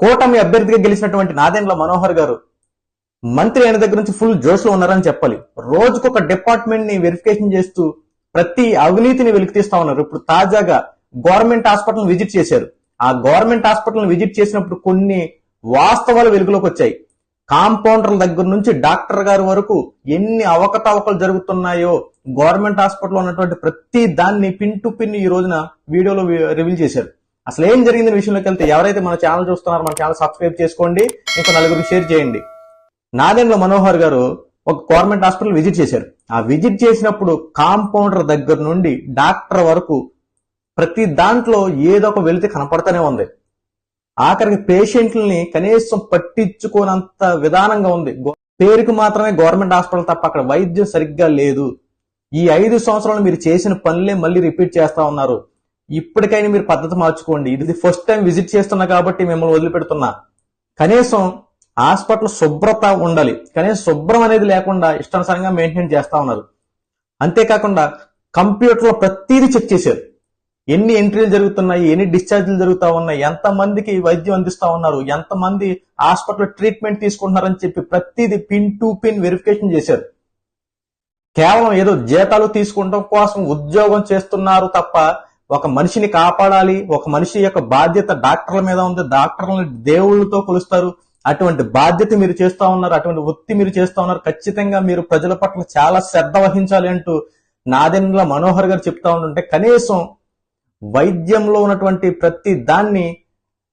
కూటమి అభ్యర్థిగా గెలిచినటువంటి నాదెండ్ల మనోహర్ గారు మంత్రి అయిన దగ్గర నుంచి ఫుల్ జోష్లో ఉన్నారని చెప్పాలి. రోజుకొక డిపార్ట్మెంట్ని వెరిఫికేషన్ చేస్తూ ప్రతి అవినీతిని వెలికితీస్తా ఉన్నారు. ఇప్పుడు తాజాగా గవర్నమెంట్ హాస్పిటల్ విజిట్ చేశారు. ఆ గవర్నమెంట్ హాస్పిటల్ విజిట్ చేసినప్పుడు కొన్ని వాస్తవాలు వెలుగులోకి వచ్చాయి. కాంపౌండర్ల దగ్గర నుంచి డాక్టర్ గారి వరకు ఎన్ని అవకతవకలు జరుగుతున్నాయో గవర్నమెంట్ హాస్పిటల్లో ఉన్నటువంటి ప్రతి దాన్ని పిన్ టు పిన్ ఈ రోజున వీడియోలో రివీల్ చేశారు. అసలు ఏం జరిగింది విషయంలోకి వెళ్తే ఎవరైతే మన ఛానల్ చూస్తున్నారో మన ఛానల్ సబ్స్క్రైబ్ చేసుకోండి ఇంకా నలుగురికి షేర్ చేయండి. నాదెండ్ల మనోహర్ గారు ఒక గవర్నమెంట్ హాస్పిటల్ విజిట్ చేశారు. ఆ విజిట్ చేసినప్పుడు కాంపౌండర్ దగ్గర నుండి డాక్టర్ వరకు ప్రతి దాంట్లో ఏదో ఒక వెళితే కనపడతానే ఉంది. ఆఖరికి పేషెంట్లని కనీసం పట్టించుకోనంత విధానంగా ఉంది. పేరుకు మాత్రమే గవర్నమెంట్ హాస్పిటల్ తప్ప అక్కడ వైద్యం సరిగ్గా లేదు. ఈ ఐదు సంవత్సరాలు మీరు చేసిన పనులే మళ్ళీ రిపీట్ చేస్తా ఉన్నారు. ఇప్పటికైనా మీరు పద్ధతి మార్చుకోండి. ఇది ఫస్ట్ టైం విజిట్ చేస్తున్నా కాబట్టి మిమ్మల్ని వదిలిపెడుతున్నా. కనీసం హాస్పిటల్ శుభ్రత ఉండాలి. కనీసం శుభ్రం అనేది లేకుండా ఇష్టానుసారంగా మెయింటైన్ చేస్తా ఉన్నారు. అంతేకాకుండా కంప్యూటర్లో ప్రతిదీ చెక్ చేశారు. ఎన్ని ఎంట్రీలు జరుగుతున్నాయి ఎన్ని డిశ్చార్జీలు జరుగుతా ఉన్నాయి ఎంతమందికి వైద్యం అందిస్తా ఉన్నారు ఎంత మంది హాస్పిటల్ ట్రీట్మెంట్ తీసుకుంటున్నారని చెప్పి ప్రతిదీ పిన్ టు పిన్ వెరిఫికేషన్ చేశారు. కేవలం ఏదో జీతాలు తీసుకుంటాం కోసం ఉద్యోగం చేస్తున్నారు తప్ప ఒక మనిషిని కాపాడాలి ఒక మనిషి యొక్క బాధ్యత డాక్టర్ల మీద ఉంది డాక్టర్లను దేవుళ్ళతో కొలుస్తారు. అటువంటి బాధ్యత మీరు చేస్తా ఉన్నారు అటువంటి వృత్తి మీరు చేస్తా ఉన్నారు ఖచ్చితంగా మీరు ప్రజల పట్ల చాలా శ్రద్ధ వహించాలి అంటూ నాదెండ్ల మనోహర్ గారు చెప్తా ఉంటుంటే కనీసం వైద్యంలో ఉన్నటువంటి ప్రతి దాన్ని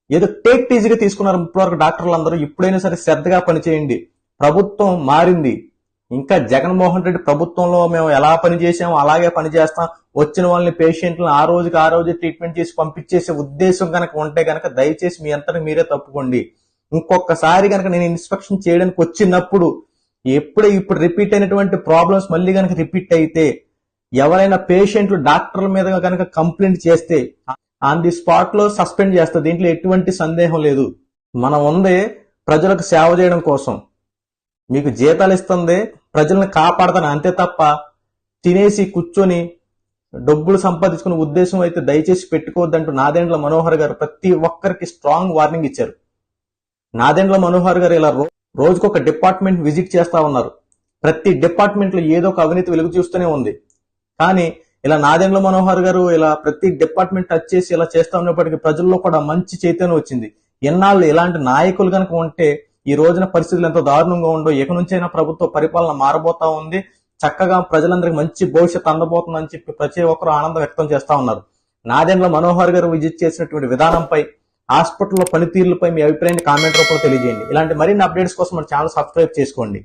ఏదో టేక్ ఈజీగా తీసుకున్నారు ఇప్పటివరకు డాక్టర్లు అందరూ ఇప్పుడైనా సరే శ్రద్ధగా పనిచేయండి. ప్రభుత్వం మారింది. ఇంకా జగన్మోహన్ రెడ్డి ప్రభుత్వంలో మేము ఎలా పని చేసాము అలాగే పని చేస్తాం. వచ్చిన వాళ్ళని పేషెంట్లను ఆ రోజుకి ఆ రోజు ట్రీట్మెంట్ చేసి పంపించేసే ఉద్దేశం కనుక ఉంటే కనుక దయచేసి మీ అంతటి మీరే తప్పుకోండి. ఇంకొకసారి కనుక నేను ఇన్స్పెక్షన్ చేయడానికి వచ్చినప్పుడు ఎప్పుడే ఇప్పుడు రిపీట్ అయినటువంటి ప్రాబ్లమ్స్ మళ్ళీ కనుక రిపీట్ అయితే ఎవరైనా పేషెంట్లు డాక్టర్ల మీద కనుక కంప్లైంట్ చేస్తే ఆన్ ది స్పాట్లో సస్పెండ్ చేస్తారు. దీంట్లో ఎటువంటి సందేహం లేదు. మనం ఉందే ప్రజలకు సేవ చేయడం కోసం. మీకు జీతాలు ఇస్తుంది ప్రజల్ని కాపాడతాను అంతే తప్ప తినేసి కూర్చొని డబ్బులు సంపాదించుకునే ఉద్దేశం అయితే దయచేసి పెట్టుకోవద్దంటూ నాదెండ్ల మనోహర్ గారు ప్రతి ఒక్కరికి స్ట్రాంగ్ వార్నింగ్ ఇచ్చారు. నాదెండ్ల మనోహర్ గారు ఇలా రో- రోజుకొక డిపార్ట్మెంట్ విజిట్ చేస్తా ఉన్నారు. ప్రతి డిపార్ట్మెంట్లో ఏదో ఒక అవినీతి వెలుగు చూస్తూనే ఉంది. కానీ ఇలా నాదెండ్ల మనోహర్ గారు ఇలా ప్రతి డిపార్ట్మెంట్ టచ్ చేసి ఇలా చేస్తా ఉన్నప్పటికీ ప్రజల్లో కూడా మంచి చైతన్యం వచ్చింది. ఎన్నాళ్ళు ఇలాంటి నాయకులు కనుక ఉంటే ఈ రోజున పరిస్థితులు ఎంతో దారుణంగా ఉండో ఇక నుంచైనా ప్రభుత్వ పరిపాలన మారబోతా ఉంది. చక్కగా ప్రజలందరికీ మంచి భవిష్యత్తు అందబోతుందని చెప్పి ప్రతి ఒక్కరు ఆనందం వ్యక్తం చేస్తా ఉన్నారు. నాదెండ్ల మనోహర్ గారు విజిట్ చేసినటువంటి విధానంపై హాస్పిటల్లో పనితీరులపై మీ అభిప్రాయాన్ని కామెంట్ రూపంలో తెలియజేయండి. ఇలాంటి మరిన్ని అప్డేట్స్ కోసం మన ఛానల్ సబ్స్క్రైబ్ చేసుకోండి.